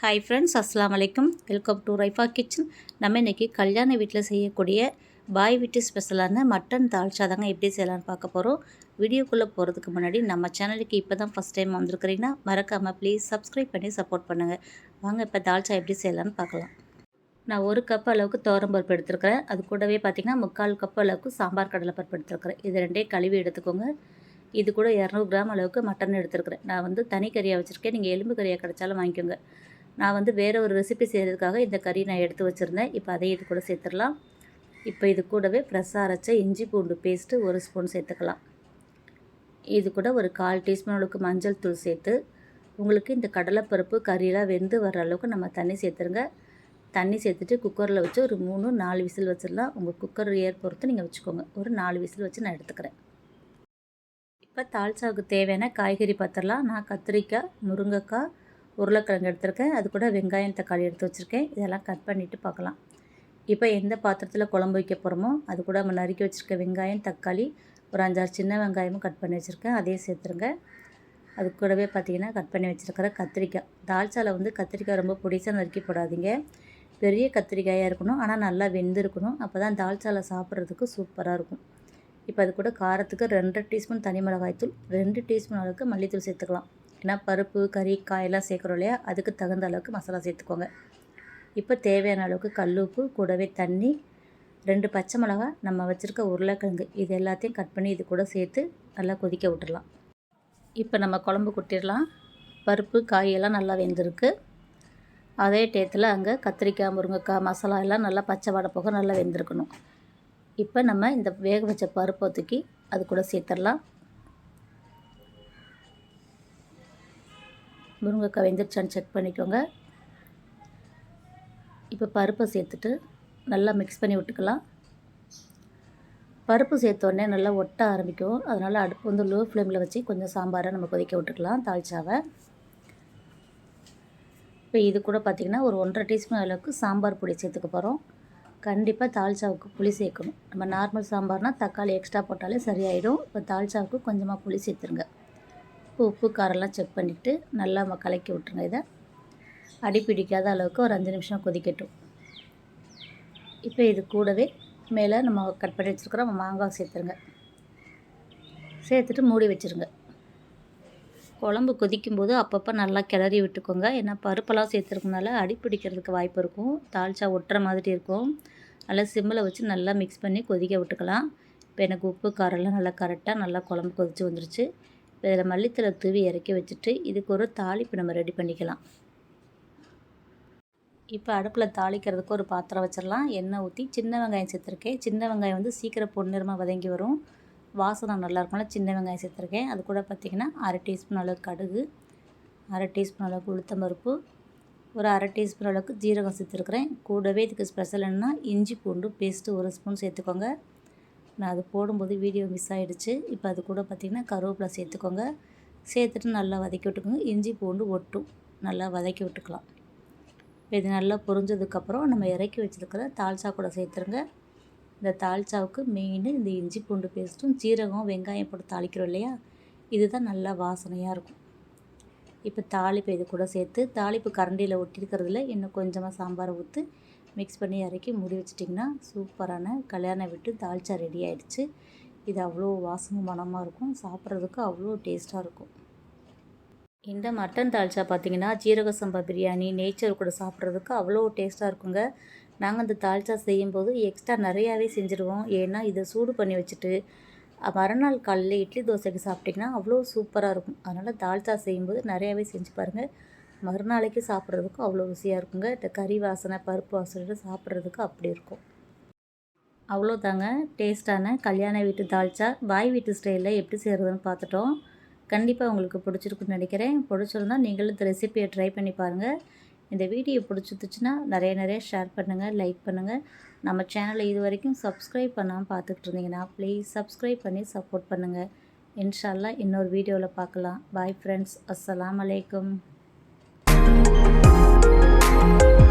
Hi friends அஸ்லாம் வலைக்கம் welcome to Raifa kitchen நம்ம இன்றைக்கி கல்யாண வீட்டில் செய்யக்கூடிய பாய் வீட்டு ஸ்பெஷலான மட்டன் தால்ச்சா தாங்க எப்படி செய்யலான்னு பார்க்க போகிறோம் வீடியோக்குள்ளே போகிறதுக்கு முன்னாடி நம்ம சேனலுக்கு இப்போ தான் ஃபஸ்ட் டைம் வந்திருக்கிறீங்கன்னா மறக்காமல் ப்ளீஸ் சப்ஸ்கிரைப் பண்ணி சப்போர்ட் பண்ணுங்கள் வாங்க இப்போ தால்ச்சா எப்படி செய்யலான்னு பார்க்கலாம். நான் ஒரு கப் அளவுக்கு பருப்பு எடுத்துருக்கிறேன். அது கூடவே பார்த்திங்கன்னா முக்கால் கப் அளவுக்கு சாம்பார் கடலை பருப்பு எடுத்துருக்கிறேன். இது ரெண்டே கழுவி எடுத்துக்கோங்க. இது கூட இரநூறு கிராம் அளவுக்கு மட்டன் எடுத்துருக்கிறேன். நான் வந்து தனி கறியாக வச்சுருக்கேன். நீங்கள் எலும்பு கறியாக கிடச்சாலும் வாங்கிக்கோங்க. நான் வந்து வேறு ஒரு ரெசிபி செய்கிறதுக்காக இந்த கறி நான் எடுத்து வச்சுருந்தேன். இப்போ அதையும் இது கூட சேர்த்துடலாம். இப்போ இது கூடவே ஃப்ரெஷ்ஷாக அரைச்ச இஞ்சி பூண்டு பேஸ்ட்டு ஒரு ஸ்பூன் சேர்த்துக்கலாம். இது கூட ஒரு கால் டீஸ்பூன் அளவுக்கு மஞ்சள் தூள் சேர்த்து உங்களுக்கு இந்த கடலைப்பருப்பு கறியெலாம் வெந்து வர அளவுக்கு நம்ம தண்ணி சேர்த்துருங்க. தண்ணி சேர்த்துட்டு குக்கரில் வச்சு ஒரு மூணு நாலு விசில் வச்சிடலாம். உங்கள் குக்கர் ஏர் பொறுத்து நீங்கள் வச்சுக்கோங்க. ஒரு நாலு விசில் வச்சு நான் எடுத்துக்கிறேன். இப்போ தால்சாவுக்கு தேவையான காய்கறி பார்த்துடலாம் நான் கத்திரிக்காய் முருங்கைக்காய் உருளைக்கிழங்கு எடுத்திருக்கேன். அது கூட வெங்காயம் தக்காளி எடுத்து வச்சுருக்கேன். இதெல்லாம் கட் பண்ணிவிட்டு பார்க்கலாம். இப்போ எந்த பாத்திரத்தில் குழம்பு வைக்க போகிறோமோ அது கூட நம்ம நறுக்கி வச்சுருக்க வெங்காயம் தக்காளி ஒரு அஞ்சாறு சின்ன வெங்காயமும் கட் பண்ணி வச்சுருக்கேன். அதையும் சேர்த்துருங்க. அது கூடவே பார்த்திங்கன்னா கட் பண்ணி வச்சுருக்கிற கத்திரிக்காய். தால்ச்சாவில் வந்து கத்திரிக்காய் ரொம்ப பிடிச்சா நறுக்கி போடாதீங்க. பெரிய கத்திரிக்காயாக இருக்கணும். ஆனால் நல்லா வெந்து இருக்கணும் அப்போ தான் தால்ச்சாவில் சாப்பிட்றதுக்கு சூப்பராக இருக்கும். இப்போ அது கூட காரத்துக்கு ரெண்டு டீஸ்பூன் தனி மிளகாய்த்தூள் ரெண்டு டீஸ்பூன் அளவுக்கு மல்லித்தூள் சேர்த்துக்கலாம். ஏன்னா பருப்பு கறி காயெல்லாம் சேர்க்குறோம் இல்லையா? அதுக்கு தகுந்த அளவுக்கு மசாலா சேர்த்துக்கோங்க. இப்போ தேவையான அளவுக்கு கல் உப்பு கூடவே தண்ணி ரெண்டு பச்சை மிளகா நம்ம வச்சுருக்க உருளைக்கிழங்கு. இது எல்லாத்தையும் கட் பண்ணி இது கூட சேர்த்து நல்லா கொதிக்க விட்டுடலாம். இப்போ நம்ம குழம்பு கொட்டிடலாம். பருப்பு காயெல்லாம் நல்லா வெந்திருக்கு. அதே டேத்தில் அங்கே கத்திரிக்காய் முருங்கைக்காய் மசாலா எல்லாம் நல்லா பச்சை வடை போக நல்லா வெந்திருக்கணும். இப்போ நம்ம இந்த வேக வச்ச பருப்பை தூக்கி அது கூட சேர்த்துடலாம். முருங்கைக்காய் வெந்துருச்சான்னு செக் பண்ணிக்கோங்க. இப்போ பருப்பை சேர்த்துட்டு நல்லா மிக்ஸ் பண்ணி விட்டுக்கலாம். பருப்பு சேர்த்தோடனே நல்லா ஒட்ட ஆரம்பிக்கும். அதனால் அடுப்பு வந்து லோ ஃப்ளேமில் வச்சு கொஞ்சம் சாம்பாரை நம்ம கொதிக்க விட்டுக்கலாம் தாழ்ச்சாவை இப்போ இது கூட பார்த்திங்கன்னா ஒரு ஒன்றரை டீஸ்பூன் அளவுக்கு சாம்பார் பொடி சேர்த்துக்க போகிறோம் கண்டிப்பாக தால்ச்சாவுக்கு புளி சேர்க்கணும். நம்ம நார்மல் சாம்பார்னால் தக்காளி எக்ஸ்ட்ரா போட்டாலே சரியாயிடும். இப்போ தால்ச்சாவுக்கு கொஞ்சமாக புளி சேர்த்துருங்க. இப்போ உப்பு காரெல்லாம் செக் பண்ணிவிட்டு நல்லா கலக்கி விட்ருங்க இதை. அடி பிடிக்காத அளவுக்கு ஒரு அஞ்சு நிமிஷம் கொதிக்கட்டும். இப்போ இது கூடவே மேலே நம்ம கட் பண்ணி வச்சுருக்குறோம் மாங்காய் சேர்த்துருங்க. சேர்த்துட்டு மூடி வச்சுருங்க. குழம்பு கொதிக்கும்போது அப்பப்போ நல்லா கிளறி விட்டுக்கோங்க. ஏன்னா பருப்பெல்லாம் சேர்த்துருக்கனால அடி பிடிக்கிறதுக்கு வாய்ப்பு இருக்கும். தாளிச்சா ஒட்டுற மாதிரி இருக்கும். நல்லா சிம்மில் வச்சு நல்லா மிக்ஸ் பண்ணி கொதிக்க விட்டுக்கலாம். இப்போ எனக்கு உப்பு காரெல்லாம் நல்லா கரெக்டாக நல்லா குழம்பு கொதித்து வந்துருச்சு. இதில் மல்லித்தலை தூவி இறக்கி வச்சுட்டு இதுக்கு ஒரு தாளிப்பு நம்ம ரெடி பண்ணிக்கலாம். இப்போ அடுப்பில் தாளிக்கிறதுக்கு ஒரு பாத்திரம் வச்சிடலாம். எண்ணெய் ஊற்றி சின்ன வெங்காயம் சேர்த்துருக்கேன். சின்ன வெங்காயம் வந்து சீக்கிரம் பொன்னிறமாக வதங்கி வரும். வாசனை நல்லாயிருக்கும்ல சின்ன வெங்காயம் சேர்த்துருக்கேன். அது கூட பார்த்திங்கன்னா அரை டீஸ்பூன் அளவுக்கு கடுகு அரை டீஸ்பூன் அளவுக்கு உளுத்தம் பருப்பு ஒரு அரை டீஸ்பூன் அளவுக்கு ஜீரகம் சேர்த்துருக்குறேன். கூடவே இதுக்கு ஸ்பெஷல் என்னென்னா இஞ்சி பூண்டு பேஸ்ட்டு ஒரு ஸ்பூன் சேர்த்துக்கோங்க. நான் அது போடும்போது வீடியோ மிஸ் ஆகிடுச்சு இப்போ அது கூட பார்த்திங்கன்னா கருவேப்பிலை சேர்த்துக்கோங்க. சேர்த்துட்டு நல்லா வதக்கி விட்டுக்கோங்க. இஞ்சி பூண்டு ஒட்டும். நல்லா வதக்கி விட்டுக்கலாம். இப்போ இது நல்லா பொரிஞ்சதுக்கப்புறம் நம்ம இறக்கி வச்சுருக்கிற தால்ச்சா கூட சேர்த்துருங்க. இந்த தால்ச்சாவுக்கு மெயின் இந்த இஞ்சி பூண்டு பேஸ்ட்டும் சீரகம் வெங்காயம் போட்டு தாளிக்கிறோம் இல்லையா? இதுதான் நல்லா வாசனையாக இருக்கும். இப்போ தாளிப்பு இது கூட சேர்த்து தாளிப்பு கரண்டியில் ஒட்டிருக்கிறதுல இன்னும் கொஞ்சமாக சாம்பாரை ஊற்று மிக்ஸ் பண்ணி இறக்கி மூடி வச்சிட்டிங்கன்னா சூப்பரான கல்யாணம் விட்டு தால்ச்சா ரெடி ஆகிடுச்சு இது அவ்வளோ வாசமும் மனமாக இருக்கும். சாப்பிட்றதுக்கு அவ்வளோ டேஸ்ட்டாக இருக்கும். இந்த மட்டன் தால்ச்சா பார்த்திங்கன்னா ஜீரக சம்பா பிரியாணி நேச்சர் கூட சாப்பிட்றதுக்கு அவ்வளோ டேஸ்ட்டாக இருக்குங்க. நாங்கள் அந்த தால்ச்சா செய்யும்போது எக்ஸ்ட்ரா நிறையாவே செஞ்சுருவோம். ஏன்னா இதை சூடு பண்ணி வச்சுட்டு மறுநாள் காலையில் இட்லி தோசைக்கு சாப்பிட்டிங்கன்னா அவ்வளோ சூப்பராக இருக்கும். அதனால் தால்ச்சா செய்யும்போது நிறையாவே செஞ்சு பாருங்கள் மறுநாளைக்கு சாப்பிட்றதுக்கும் அவ்வளோ ருசியாக இருக்குங்க. இந்த கறி வாசனை பருப்பு வாசனை சாப்பிட்றதுக்கு அப்படி இருக்கும். அவ்வளோதாங்க. டேஸ்ட்டான கல்யாண வீட்டு தால்ச்சா பாய் வீட்டு ஸ்டைலில் எப்படி செய்கிறதுன்னு பார்த்துட்டோம். கண்டிப்பாக உங்களுக்கு பிடிச்சிருக்குன்னு நினைக்கிறேன். பிடிச்சிருந்தா நீங்களும் இந்த ரெசிபியை ட்ரை பண்ணி பாருங்கள் இந்த வீடியோ பிடிச்சிருந்துச்சுன்னா நிறைய நிறைய ஷேர் பண்ணுங்கள் லைக் பண்ணுங்கள் நம்ம சேனலை இது வரைக்கும் சப்ஸ்கிரைப் பண்ணாமல் பார்த்துக்கிட்டு இருந்தீங்கன்னா ப்ளீஸ் சப்ஸ்கிரைப் பண்ணி சப்போர்ட் பண்ணுங்கள் இன்ஷால்லா இன்னொரு வீடியோவில் பார்க்கலாம். பாய் ஃப்ரெண்ட்ஸ் அஸ்லாம் அலைக்கும் Bye.